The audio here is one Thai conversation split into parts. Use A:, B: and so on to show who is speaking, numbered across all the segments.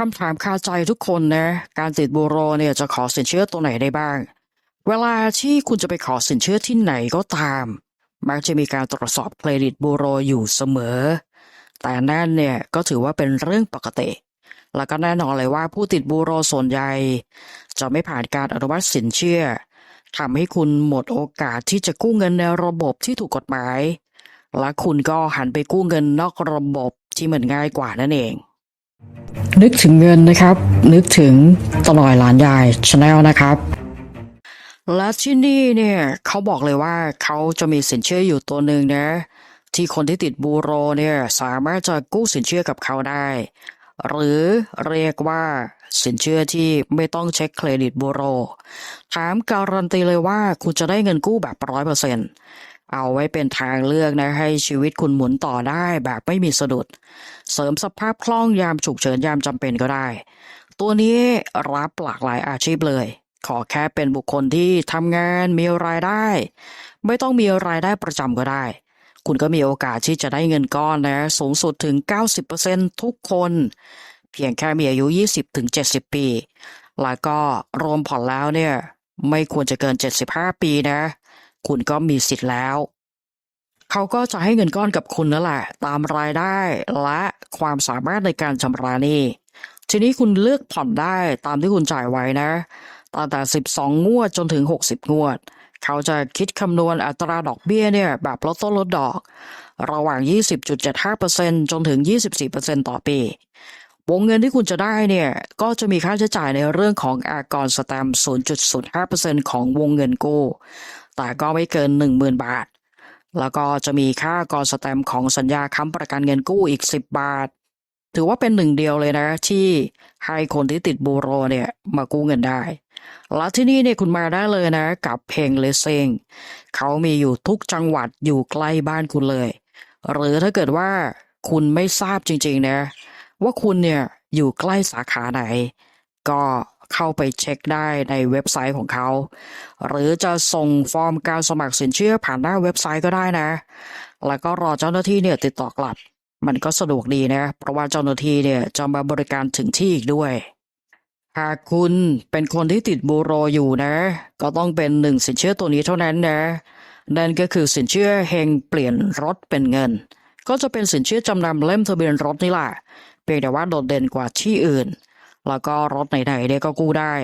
A: คำถามคาใจทุกคนนะการติดบูโรเนี่ยจะขอสินเชื่อตัวไหนได้บ้าง เวลาที่คุณจะไปขอสินเชื่อที่ไหนก็ตาม มักจะมีการตรวจสอบเครดิตบูโรอยู่เสมอ แต่นั่นเนี่ยก็ถือว่าเป็นเรื่องปกติ แล้วก็แน่นอนเลยว่าผู้ติดบูโรส่วนใหญ่ จะไม่ผ่านการอนุมัติสินเชื่อทำให้คุณหมดโอกาสที่จะกู้เงินในระบบที่ถูกกฎหมาย และคุณก็หันไปกู้เงินนอกระบบที่มันง่ายกว่านั่นเอง นึกถึงเงินนะครับ นึกถึงตลอยหลานยายชาแนลนะครับ และที่นี่เนี่ยเขาบอกเลยว่าเขาจะมีสินเชื่ออยู่ตัวหนึ่งนะ ที่คนที่ติดบูโรเนี่ยสามารถจะกู้สินเชื่อกับเขาได้ หรือเรียกว่าสินเชื่อที่ไม่ต้องเช็คเครดิตบูโร ถามการันตีเลยว่าคุณจะได้เงินกู้แบบร้อยเปอร์เซ็นต์ เอาไว้เป็นทางเลือกนะให้ชีวิตคุณหมุนต่อได้แบบไม่มีสะดุด เสริมสภาพคล่องยามฉุกเฉินยามจำเป็นก็ได้ ตัวนี้รับหลากหลายอาชีพเลย ขอแค่เป็นบุคคลที่ทำงานมีรายได้ ไม่ต้องมีรายได้ประจำก็ได้ คุณก็มีโอกาสที่จะได้เงินก้อนนะสูงสุดถึง 90%ทุกคน เพียงแค่มีอายุ 20-70 ปี แล้วก็รวมผ่อนแล้วเนี่ยไม่ควรจะเกิน 75 ปีนะ คุณก็มีสิทธิ์แล้ว เขาก็จะให้เงินก้อนกับคุณนั่นแหละ ตามรายได้และความสามารถในการชำระหนี้ ทีนี้คุณเลือกผ่อนได้ตามที่คุณจ่ายไว้นะตั้งแต่ 12 งวดจนถึง 60 งวด เขาจะคิดคำนวณอัตราดอกเบี้ยเนี่ยแบบลดต้นลดดอก ระหว่าง 20.75%จนถึง 24%ต่อปีวงเงินที่คุณจะได้เนี่ยก็จะมีค่าใช้จ่ายในเรื่องของอากรสแตมป์0.05%ของวงเงินกู้ แต่ก็ไม่เกิน 10,000 บาท แล้วก็จะมีค่ากรสแตมของสัญญาค้ำประกันเงินกู้อีก 10 บาท ถือว่าเป็นหนึ่งเดียวเลยนะที่ให้คนที่ติดบูโรเนี่ยมากู้เงินได้ แล้วที่นี่เนี่ยคุณมาได้เลยนะกับเพลงเลสซิงเขามีอยู่ทุกจังหวัดอยู่ใกล้บ้านคุณเลย หรือถ้าเกิดว่าคุณไม่ทราบจริงๆนะว่าคุณเนี่ยอยู่ใกล้สาขาไหน ก็ เข้าไปเช็คได้ในเว็บไซต์ของเขา หรือจะส่งฟอร์มการสมัครสินเชื่อผ่านหน้าเว็บไซต์ก็ได้นะ แล้วก็รอเจ้าหน้าที่เนี่ยติดต่อกลับ มันก็สะดวกดีนะ เพราะว่าเจ้าหน้าที่เนี่ยจะมาบริการถึงที่อีกด้วย หากคุณเป็นคนที่ติดบูโรอยู่นะ ก็ต้องเป็นหนึ่งสินเชื่อตัวนี้เท่านั้นนะ นั่นก็คือสินเชื่อเฮงเปลี่ยนรถเป็นเงิน ก็จะเป็นสินเชื่อจำนำเล่มทะเบียนรถนี่แหละเพียงแต่ว่าโดดเด่นกว่าที่อื่น แล้วก็รถไหนๆเนี่ยก็กู้ได้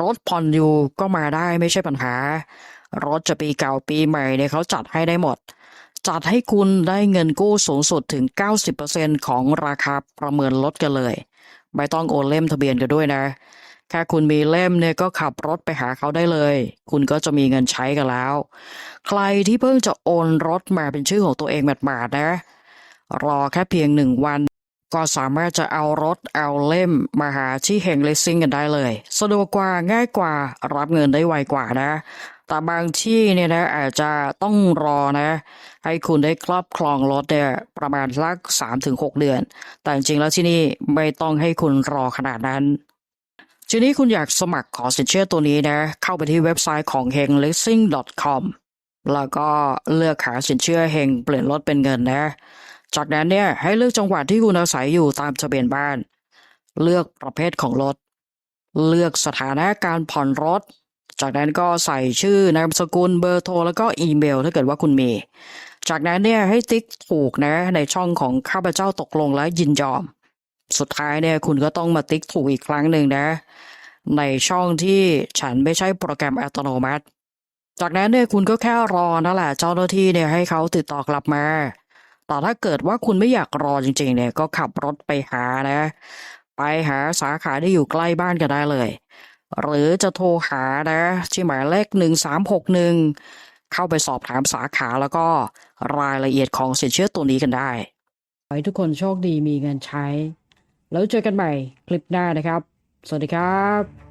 A: รถผ่อนอยู่ก็มาได้ไม่ใช่ปัญหา รถจะปีเก่าปีใหม่เนี่ยเขาจัดให้ได้หมด จัดให้คุณได้เงินกู้สูงสุดถึง 90%ของราคาประเมินรถกันเลย ไม่ต้องโอนเล่มทะเบียนกันด้วยนะแค่คุณมีเล่มเนี่ยก็ขับรถไปหาเขาได้เลย คุณก็จะมีเงินใช้กันแล้ว ใครที่เพิ่งจะโอนรถมาเป็นชื่อของตัวเองหมาดๆนะ รอแค่เพียงหนึ่งวัน ก็สามารถจะเอารถเอาเล่มมาหาที่เฮงเลสซิ่งกันได้เลย สะดวกกว่าง่ายกว่ารับเงินได้ไวกว่านะ แต่บางที่เนี่ยนะอาจจะต้องรอนะ ให้คุณได้ครอบครองรถเนี่ยประมาณสักสามถึงหกเดือน แต่จริงๆแล้วที่นี่ไม่ต้องให้คุณรอขนาดนั้นทีนี้คุณอยากสมัครขอสินเชื่อตัวนี้นะ เข้าไปที่เว็บไซต์ของ h e n l e a s i n g c o m แล้วก็เลือกหาสินเชื่อเฮงเปลี่ยนรถเป็นเงินนะ จากนั้นเนี่ยให้เลือกจังหวัดที่คุณอาศัยอยู่ตามทะเบียนบ้าน เลือกประเภทของรถ เลือกสถานะการผ่อนรถ จากนั้นก็ใส่ชื่อนามสกุลเบอร์โทรแล้วก็อีเมล ถ้าเกิดว่าคุณมี จากนั้นเนี่ยให้ติ๊กถูกนะในช่องของข้าพเจ้าตกลงและยินยอม สุดท้ายเนี่ยคุณก็ต้องมาติ๊กถูกอีกครั้งหนึ่งนะ ในช่องที่ฉันไม่ใช่โปรแกรมอัตโนมัติ จากนั้นเนี่ยคุณก็แค่รอนั่นแหละเจ้าหน้าที่เนี่ยให้เขาติดต่อกลับมา แต่ถ้าเกิดว่าคุณไม่อยากรอจริง ๆ เนี่ย ก็ขับรถไปหานะ ไปหาสาขาที่อยู่ใกล้บ้านก็ได้เลย หรือจะโทรหานะที่หมายเลขหนึ่งสามหกหนึ่งเข้าไปสอบถามสาขาแล้วก็รายละเอียดของสินเชื่อตัวนี้กันได้ขอให้ทุกคนโชคดีมีเงินใช้ แล้วเจอกันใหม่คลิปหน้านะครับ สวัสดีครับ